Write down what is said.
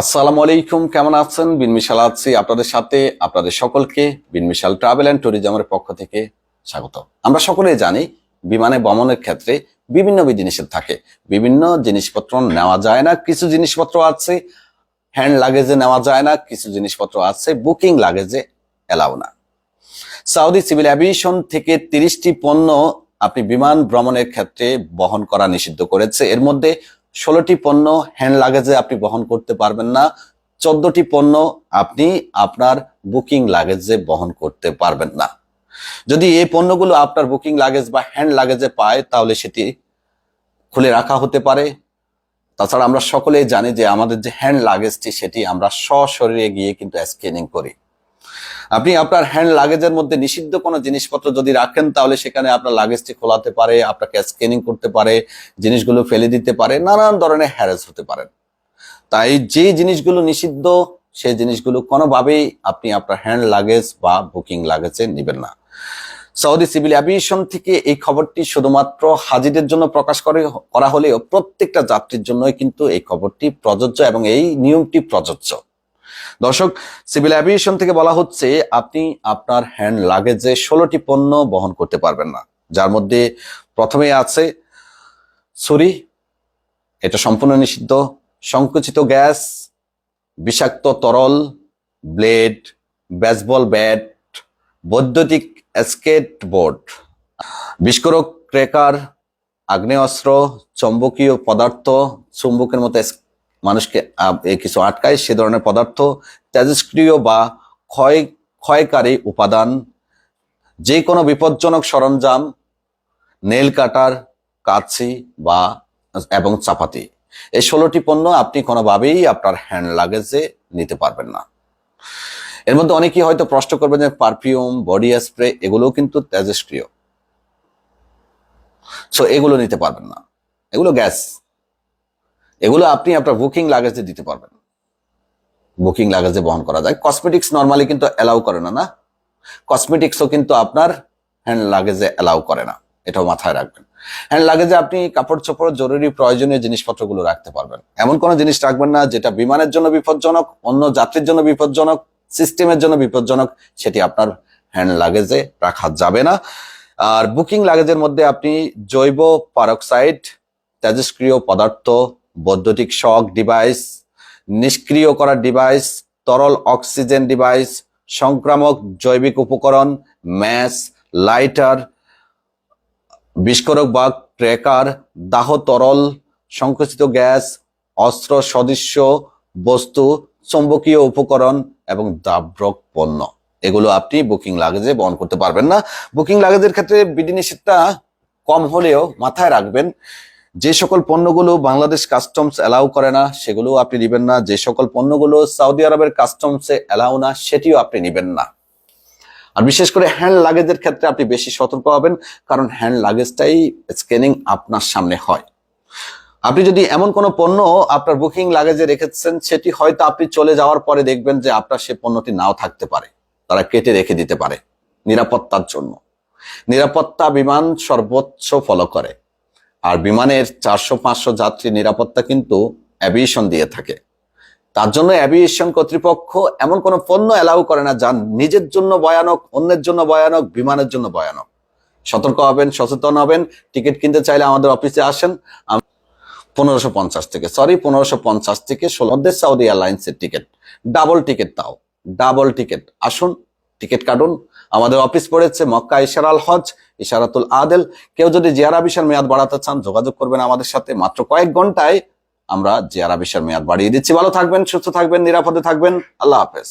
আসসালামু আলাইকুম, কেমন আছেন? বিন মিশাল আছি আপনাদের সাথে, আপনাদের সকলকে বিন মিশাল ট্রাভেল অ্যান্ড ট্যুরিজমের পক্ষ থেকে স্বাগত। আমরা সকলেই জানি, বিমানে ভ্রমণের ক্ষেত্রে বিভিন্ন বিধিনিষেধ থাকে। বিভিন্ন জিনিসপত্র নেওয়া যায় না, কিছু জিনিসপত্র আছে, হ্যান্ড লাগেজে নেওয়া যায় না, কিছু জিনিসপত্র আছে, বুকিং লাগেজে এলাও না। সাউদি সিভিল অ্যাভিয়েশন থেকে তিরিশটি পণ্য আপনি বিমান ভ্রমণের ক্ষেত্রে বহন করা নিষিদ্ধ করেছে। এর মধ্যে ষোলোটি পণ্য হ্যান্ড লাগেজে আপনি বহন করতে পারবেন না। চোদ্দটি পণ্য আপনি আপনার বুকিং লাগেজে বহন করতে পারবেন না। যদি এই পণ্যগুলো আপনার বুকিং লাগেজ বা হ্যান্ড লাগেজে পায়, তাহলে সেটি খুলে রাখা হতে পারে। তাছাড়া আমরা সকলেই জানি যে আমাদের যে হ্যান্ড লাগেজটি সেটি আমরা সশরীরে গিয়ে কিন্তু স্ক্যানিং করি। আপনি আপনার হ্যান্ড লাগেজের মধ্যে নিষিদ্ধ কোনো জিনিসপত্র যদি রাখেন, তাহলে সেখানে আপনার লাগেজটি খোলাতে পারে, আপনাকে স্ক্যানিং করতে পারে, জিনিসগুলো ফেলে দিতে পারে, নানান ধরনের হ্যারেস হতে পারেন তাই যে জিনিসগুলো নিষিদ্ধ, সেই জিনিসগুলো কোনোভাবেই আপনি আপনার হ্যান্ড লাগেজ বা বুকিং লাগেজে নেবেন না। সৌদি সিভিল অ্যাভিয়েশন থেকে এই খবরটি শুধুমাত্র হাজিদের জন্য প্রকাশ করে, করা হলেও প্রত্যেকটা যাত্রীর জন্যই কিন্তু এই খবরটি প্রযোজ্য এবং এই নিয়মটি প্রযোজ্য। দর্শক, সিভিল অ্যাভিয়েশন থেকে বলা হচ্ছে, আপনি আপনার হ্যান্ড লাগেজে ষোলোটি পণ্য বহন করতে পারবেন না। যার মধ্যে প্রথমে আছে ছুরি, এটা সম্পূর্ণ নিষিদ্ধ, সংকুচিত গ্যাস, বিষাক্ত তরল, ব্লেড, বেসবল ব্যাট, বৈদ্যুতিক স্কেটবোর্ড, বিস্ফোরক ক্রেকার আগ্নেয়াস্ত্র, চৌম্বকীয় পদার্থ, চুম্বকের মতো মানুষকে কিছু আটকায়, সে ধরনের পদার্থ তেজস্ক্রিয় বা ক্ষয়, ক্ষয়কারী উপাদান যে কোনো বিপজ্জনক সরঞ্জাম, নেল কাটার কাছি বা, এবং চাপাতি। এই ষোলোটি পণ্য আপনি কোনোভাবেই আপনার হ্যান্ড লাগেজে নিতে পারবেন না। এর মধ্যে অনেকেই হয়তো প্রশ্ন করবেন যে পারফিউম, বডি স্প্রে এগুলোও কিন্তু তেজস্ক্রিয় সো এগুলো নিতে পারবেন না। এগুলো গ্যাস। এগুলো আপনি আপনার বুকিং লাগেজে দিতে পারবেন। বুকিং লাগেজে বহন করা যায়। কসমেটিক্স নর্মালি কিন্তু অ্যালাউ করে না না? কসমেটিক্সও কিন্তু আপনার হ্যান্ড লাগেজে অ্যালাউ করে না। এটাও মাথায় রাখবেন। হ্যান্ড লাগেজে আপনি কাপড় চোপড় জরুরি, প্রয়োজনীয় জিনিসপত্রগুলো রাখতে পারবেন। এমন কোনো জিনিস রাখবেন না যেটা বিমানের জন্য বিপজ্জনক, অন্য যাত্রীর জন্য বিপজ্জনক, সিস্টেমের জন্য বিপজ্জনক, সেটি আপনার হ্যান্ড লাগেজে রাখা যাবে না। আর বুকিং লাগেজের মধ্যে আপনি জৈব পারক্সাইড তেজস্ক্রিয় পদার্থ বৈদ্যুতিক শক ডিভাইস, নিষ্ক্রিয় করার ডিভাইস, তরল অক্সিজেন ডিভাইস, সংক্রামক জৈবিক উপকরণ ম্যাচ লাইটার, বিস্ফোরক বা ট্রেকার দাহ তরল, সংকুচিত গ্যাস, অস্ত্র সদৃশ্য বস্তু, চৌম্বকীয় উপকরণ এবং দ্রাব্রক পণ্য। এগুলো আপনি বুকিং লাগেজে বহন করতে পারবেন না। বুকিং লাগেজের ক্ষেত্রে বিধিনিষেধটা কম হলেও মাথায় রাখবেন। যে সকল পণ্যগুলো বাংলাদেশ কাস্টমস অ্যালাউ করে না, সেগুলো আপনি নেবেন না। যে সকল পণ্যগুলো সৌদি আরবের কাস্টমসে অ্যালাউ না, সেটিও আপনি নেবেন না। আর বিশেষ করে হ্যান্ড লাগেজের ক্ষেত্রে আপনি বেশি সতর্ক হবেন, কারণ হ্যান্ড লাগেজটাই স্ক্যানিং আপনার সামনে হয়। আপনি যদি এমন কোনো পণ্য আপনার বুকিং লাগেজে রেখেছেন, সেটি হয়তো আপনি চলে যাওয়ার পরে দেখবেন যে আপনার সে পণ্যটি নাও থাকতে পারে। তারা কেটে রেখে দিতে পারে নিরাপত্তার জন্য। নিরাপত্তা বিমান সর্বোচ্চ ফলো করে। আর বিমানের চারশো, পাঁচশো যাত্রী নিরাপত্তা কিন্তু অ্যাভিয়েশন দিয়ে থাকে। তার জন্য অ্যাভিয়েশন কর্তৃপক্ষ এমন কোনো পণ্য অ্যালাউ করে না যা নিজের জন্য ভয়ানক, অন্যের জন্য ভয়ানক, বিমানের জন্য ভয়ানক। সতর্ক হবেন, সচেতন হবেন, টিকিট কিনতে চাইলে আমাদের অফিসে আসেন। পনেরোশো পঞ্চাশ থেকে সরি পনেরোশো পঞ্চাশ থেকে ষোলো সৌদি এয়ারলাইন্সের টিকিট ডাবল টিকিট তাও ডাবল টিকিট আসুন টিকিট কাটুন। আমাদের অফিস পড়েছে মক্কা ইশারাল হজ ইশারাতুল আদেল। কেউ যদি জিয়ারা ভিসার মেয়াদ বাড়াতে চান, যোগাযোগ করবেন আমাদের সাথে। মাত্র কয়েক ঘন্টায় আমরা জিয়ারা ভিসার মেয়াদ বাড়িয়ে দিচ্ছি। ভালো থাকবেন, সুস্থ থাকবেন, নিরাপদে থাকবেন। আল্লাহ হাফেজ।